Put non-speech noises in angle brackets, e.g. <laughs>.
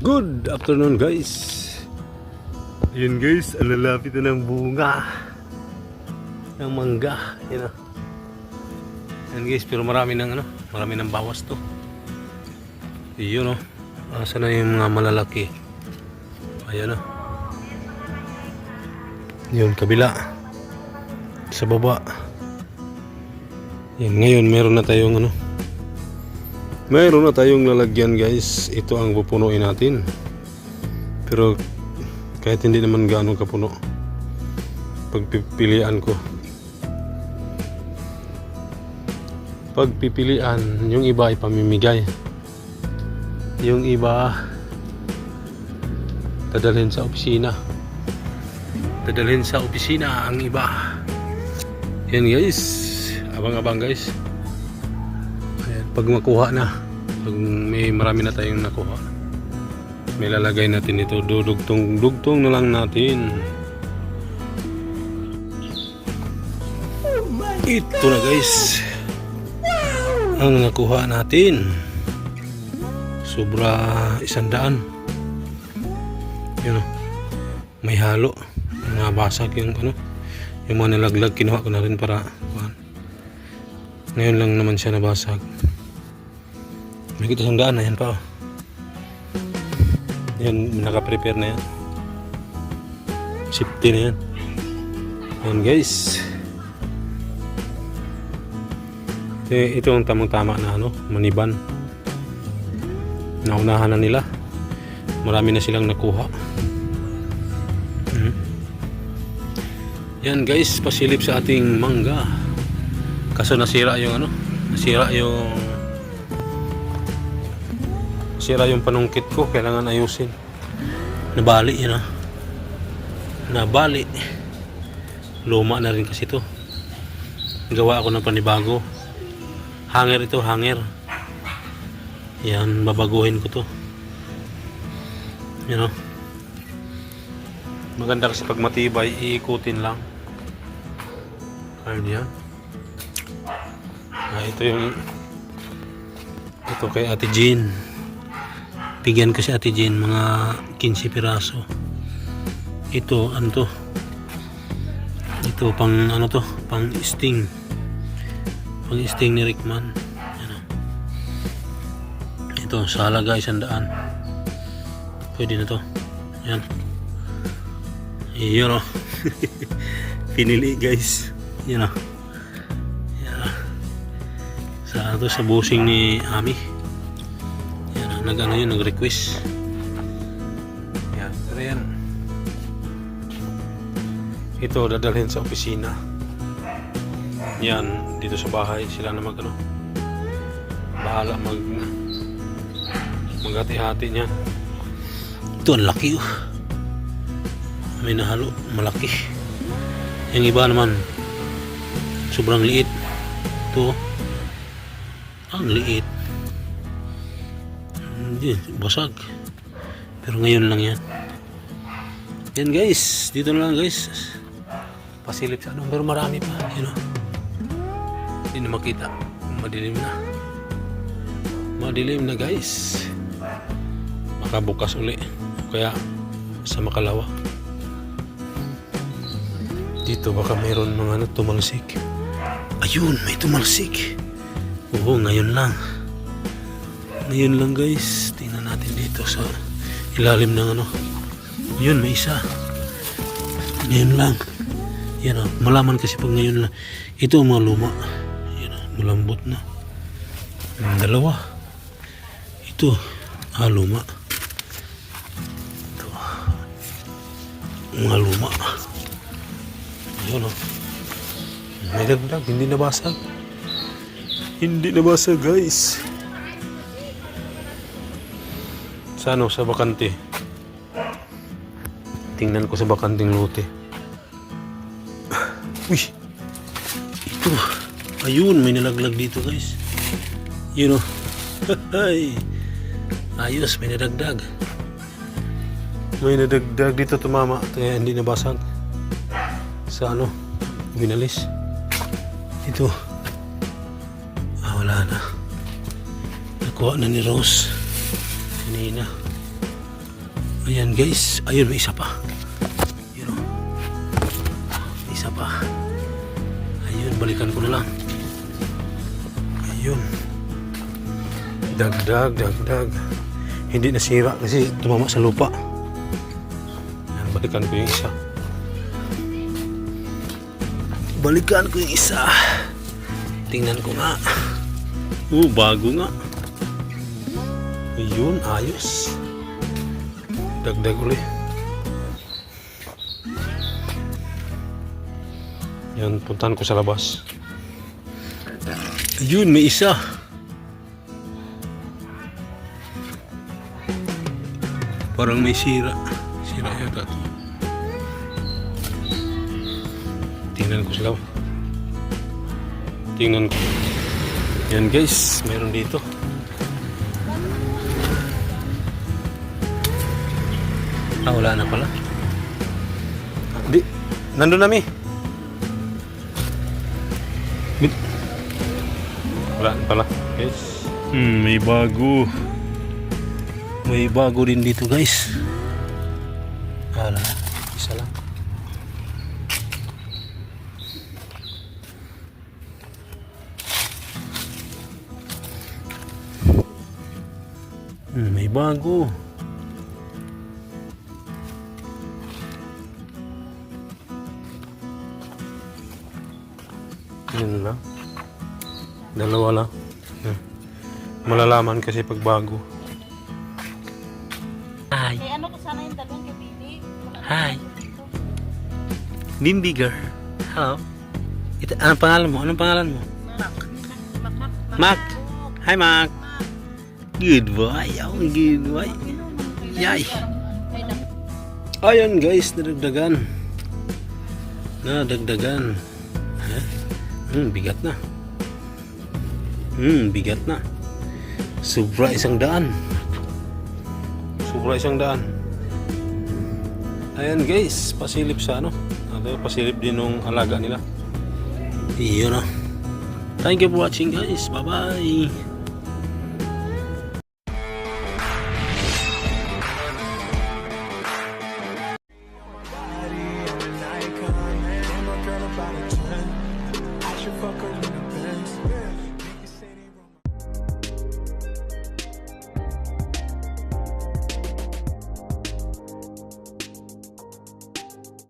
Good afternoon guys. Yun guys, ang lalapit na ng bunga. Ng mangga. Yan. Yan guys, pero marami ng ano, marami ng bawas to. Yun o. Asa na yung mga malalaki. Ayan o. Yun, kabila. Sa baba. Yan, ngayon meron na tayong ano, Mayroon na tayong lalagyan guys. Ito ang pupunuin natin. Pero kahit hindi naman gaano kapuno. Pagpipilian ko. Pagpipilian, yung iba ay pamimigay. Yung iba dadalhin sa opisina. Dadalhin sa opisina ang iba. Yan guys. Abang-abang guys. Pag makuha na, pag may marami na tayong nakuha, may lalagay natin ito, dudugtong, dugtong na lang natin. Ito na guys, ang nakuha natin. Sobra isandaan. Yun o, may halo, nabasag yung ano, yung mga nalaglag, kinuha ko na rin para. Ngayon lang naman siya nabasag. May kita siyang daan na yan pa. oh. Yan, naka-prepare na yan. Safety na yan. Yan guys. Ito, ito ang tamang-tama na ano, maniban. Naunahan na nila. Marami na silang nakuha. Mhm. Yan guys, pasilip sa ating mangga. Kaso nasira yung ano, nasira yung nasira yung panungkit ko, kailangan ayusin. Nabali yun ah. Nabali. Luma na rin kasi to. Gawa ako ng panibago. Hanger ito, hanger. Yan, babaguhin ko to. Yan oh. Maganda kasi pag matibay, iikutin lang. Ayun yan. Ah, ito yung ito kay Ate Jean. Bigyan ko si Ate Jean mga 15 piraso. Ito, ano to? Ito pang ano to? Pang sting. Pang sting ni Rickman. Yan o. Ito, sa halaga isang daan. Pwede na to. Yan. Iyon o. <laughs> Pinili guys. Yan o. Yan o sa ato sa busing ni Ami yan nag ano yun nag request yan pero yan. Ito dadalhin sa opisina. Yan dito sa bahay sila na mag ano bahala mag maghati-hati niyan. Ito ang laki oh. May nahalo malaki. Yung iba naman sobrang liit. Ito. Ang liit. Hindi, basag. Pero ngayon lang yan. Yan guys, dito na lang guys. Pasilip sa ano, pero marami pa. You know. Hindi na makita. Madilim na. Madilim na guys. Makabukas uli. Kaya sa makalawa. Dito baka mayroon mga ano, tumalsik. Ayun, may tumalsik. Oo, ngayon lang. Ngayon lang guys. Tingnan natin dito sa ilalim ng ano. Yun, may isa. Ngayon lang. Yan o. Malaman kasi pag ngayon lang. Ito ang mga luma. Yan o. Malambot na. Yung dalawa. Ito. Ah, luma. Ito. Mga luma. Yan o. May dagdag. Hindi nabasag. Hindi nabasa guys. Sa ano? Sa bakante. Tingnan ko sa bakanting lote. <sighs> Uy! Ito. Ayun, may nalaglag dito guys. Yun o. <laughs> Ay. Ayos, may nadagdag. May nadagdag dito tumama. Kaya hindi nabasag. Sa ano? Binalis. Ito. Ah, wala na. Nakuha na ni Rose. Kanina. Ayan guys. Ayun, may isa pa. Yun o. May isa pa. Ayun, balikan ko na lang. Ayun. Dagdag, dagdag. Hindi nasira kasi tumama sa lupa. Ayan, balikan ko yung isa. Balikan ko yung isa. Tingnan ko nga. Oh, bago nga. Ayun, ayos. Dagdag uli. Yan, puntahan ko sa labas. Ayun, may isa. Parang may sira. Sira yata to. Tingnan ko sila. Tingnan ko. Yan guys, meron dito. Ah, wala na pala. Di, nandun na mi. Bit- Wala na pala, guys. Hmm, may bago. May bago din dito, guys. Wala, isa lang. Hmm, may bago. Yun lang. Dalawa lang. Malalaman kasi pag bago. Hi. Eh, ano ko sana yung dalawang kabili? Hi. Bimbi girl. Hello. Ito, anong pangalan mo? Anong pangalan mo? Mac. Hi, Mac. Good boy. Oh, good boy. Yay. Ayan guys, nadagdagan. Nadagdagan. Eh? Hmm, bigat na. Hmm, bigat na. Sobra isang daan. Sobra isang daan. Ayan guys, pasilip sa ano. Ano, pasilip din nung alaga nila. Iyon na. Thank you for watching guys. Bye-bye.